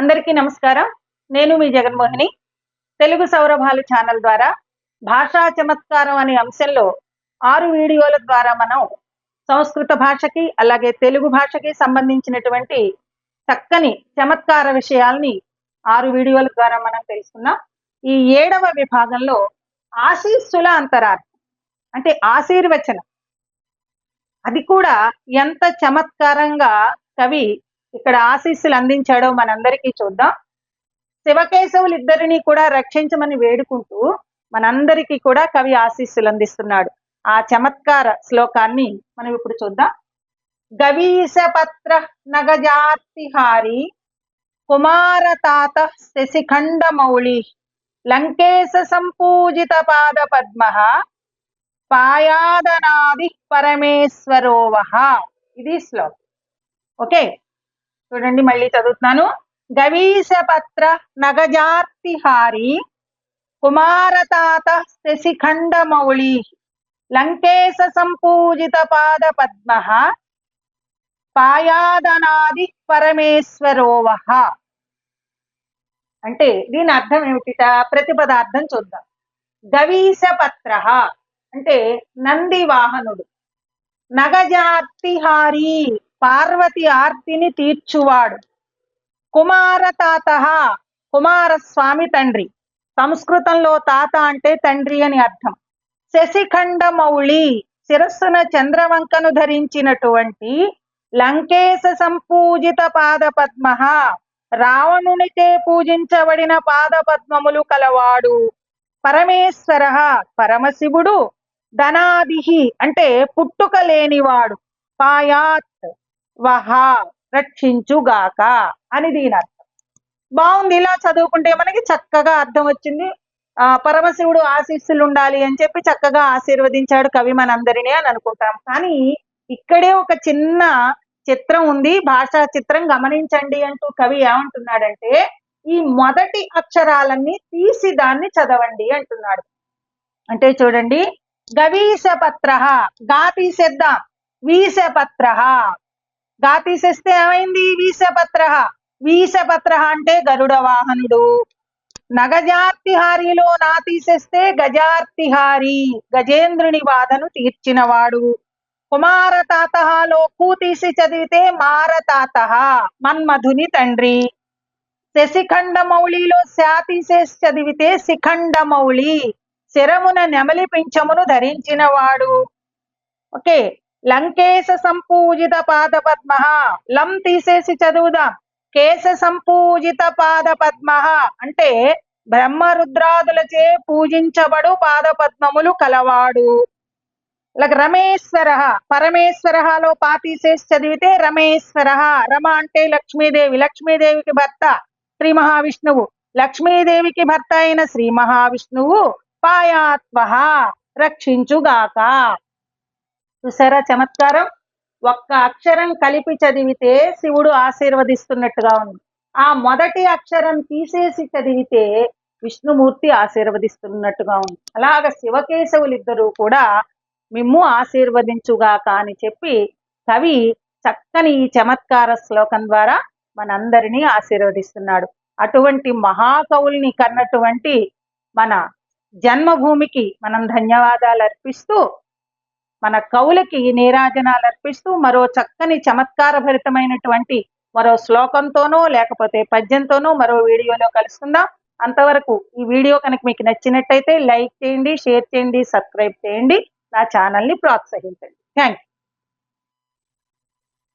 అందరికీ నమస్కారం. నేను మీ జగన్మోహిని. తెలుగు సౌరభాలు ఛానల్ ద్వారా భాషా చమత్కారం అనే అంశంలో ఆరు వీడియోల ద్వారా మనం సంస్కృత భాషకి అలాగే తెలుగు భాషకి సంబంధించినటువంటి చక్కని చమత్కార విషయాల్ని ఆరు వీడియోల ద్వారా మనం తెలుసుకున్నాం. ఈ ఏడవ విభాగంలో ఆశీస్సుల అంతరార్థం అంటే ఆశీర్వచనం. అది కూడా ఎంత చమత్కారంగా కవి ఇక్కడ ఆశీస్సులు అందించాడో మనందరికీ చూద్దాం. శివకేశవులు ఇద్దరిని కూడా రక్షించమని వేడుకుంటూ మనందరికీ కూడా కవి ఆశీస్సులు అందిస్తున్నాడు. ఆ చమత్కార శ్లోకాన్ని మనం ఇప్పుడు చూద్దాం. గవీశపత్ర నగజాతిహారి కుమార తాత శశిఖండ మౌళి లంకేశ సంపూజిత పాద పద్మ పాయాదనాది పరమేశ్వరోవహ ఇది శ్లోకం. ఓకే. చూడండి మళ్ళీ చదువుతున్నాను. గవీశపత్ర నగజార్తిహారి కుమారతాత శశిఖండమౌళి లంకేశ సంపూజిత పాద పద్మ పాయాదనాది పరమేశ్వరోవహ అంటే దీని అర్థం ఏమిటిట? ప్రతిపదార్థం చూద్దాం. గవీశపత్ర అంటే నంది వాహనుడు. నగజార్తిహారి పార్వతి ఆర్తిని తీర్చువాడు. కుమార తాత కుమారస్వామి తండ్రి. సంస్కృతంలో తాత అంటే తండ్రి అని అర్థం. శశిఖండ మౌళి శిరస్సున చంద్రవంకను ధరించినటువంటి లంకేశ సంపూజిత పాద పద్మ రావణునికే పూజించబడిన పాద పద్మములు కలవాడు. పరమేశ్వర పరమశివుడు ధనాదిహి అంటే పుట్టుక లేనివాడు. పాయాత్ వహ రక్షించుగాక అని దీని అర్థం. బాగుంది ఇలా చదువుకుంటే మనకి చక్కగా అర్థం వచ్చింది. ఆ పరమశివుడు ఆశీస్సులు ఉండాలి అని చెప్పి చక్కగా ఆశీర్వదించాడు కవి మనందరినీ అని అనుకుంటాం. కానీ ఇక్కడే ఒక చిన్న చిత్రం ఉంది భాషా చిత్రం గమనించండి అంటూ కవి ఏమంటున్నాడంటే ఈ మొదటి అక్షరాలన్నీ తీసి దాన్ని చదవండి అంటున్నాడు. అంటే చూడండి గవీసపత్ర గా తీసేద్దాం వీసపత్ర గా తీసేస్తే ఏమైంది? వీసపత్ర వీసపత్ర అంటే గరుడ వాహనుడు. నగజార్తిహారిలో నా తీసేస్తే గజార్తిహారి గజేంద్రుని బాధను తీర్చినవాడు. కుమారతాతలో కూ తీసి చదివితే మారతాత మన్మధుని తండ్రి. శశిఖండమౌళిలో శా తీసేసి చదివితే శిఖండ మౌళి శరమున నెమలి పింఛమును ధరించినవాడు. ఓకే. లంకేశ సంపూజిత పాద పద్మ. లం తీసేసి చదువుదాం. కేశ సంపూజిత పాద పద్మ. అంటే బ్రహ్మరుద్రాదులచే పూజించబడు పాద పద్మములు కలవాడు. లైక్ రమేశ్వర. పరమేశ్వరలో పా తీసేసి చదివితే రమేశ్వర. రమ అంటే లక్ష్మీదేవి. లక్ష్మీదేవికి భర్త శ్రీ మహావిష్ణువు. లక్ష్మీదేవికి భర్త అయిన శ్రీ మహావిష్ణువు పాయాత్వ రక్షించుగాక. చూసారా? చమత్కారం. ఒక్క అక్షరం కలిపి చదివితే శివుడు ఆశీర్వదిస్తున్నట్టుగా ఉంది. ఆ మొదటి అక్షరం తీసేసి చదివితే విష్ణుమూర్తి ఆశీర్వదిస్తున్నట్టుగా ఉంది. అలాగ శివకేశవులిద్దరూ కూడా మిమ్ము ఆశీర్వదించుగాక అని చెప్పి కవి చక్కని ఈ చమత్కార శ్లోకం ద్వారా మనందరినీ ఆశీర్వదిస్తున్నాడు. అటువంటి మహాకవుల్ని కన్నటువంటి మన జన్మభూమికి మనం ధన్యవాదాలు అర్పిస్తూ మన కవులకి నీరాజనాలు అర్పిస్తూ మరో చక్కని చమత్కార భరితమైనటువంటి మరో శ్లోకంతోనో లేకపోతే పద్యంతోనో మరో వీడియోలో కలుసుకుందాం. అంతవరకు ఈ వీడియో కనుక మీకు నచ్చినట్టయితే లైక్ చేయండి షేర్ చేయండి సబ్స్క్రైబ్ చేయండి. నా ఛానల్ని ప్రోత్సహించండి. థ్యాంక్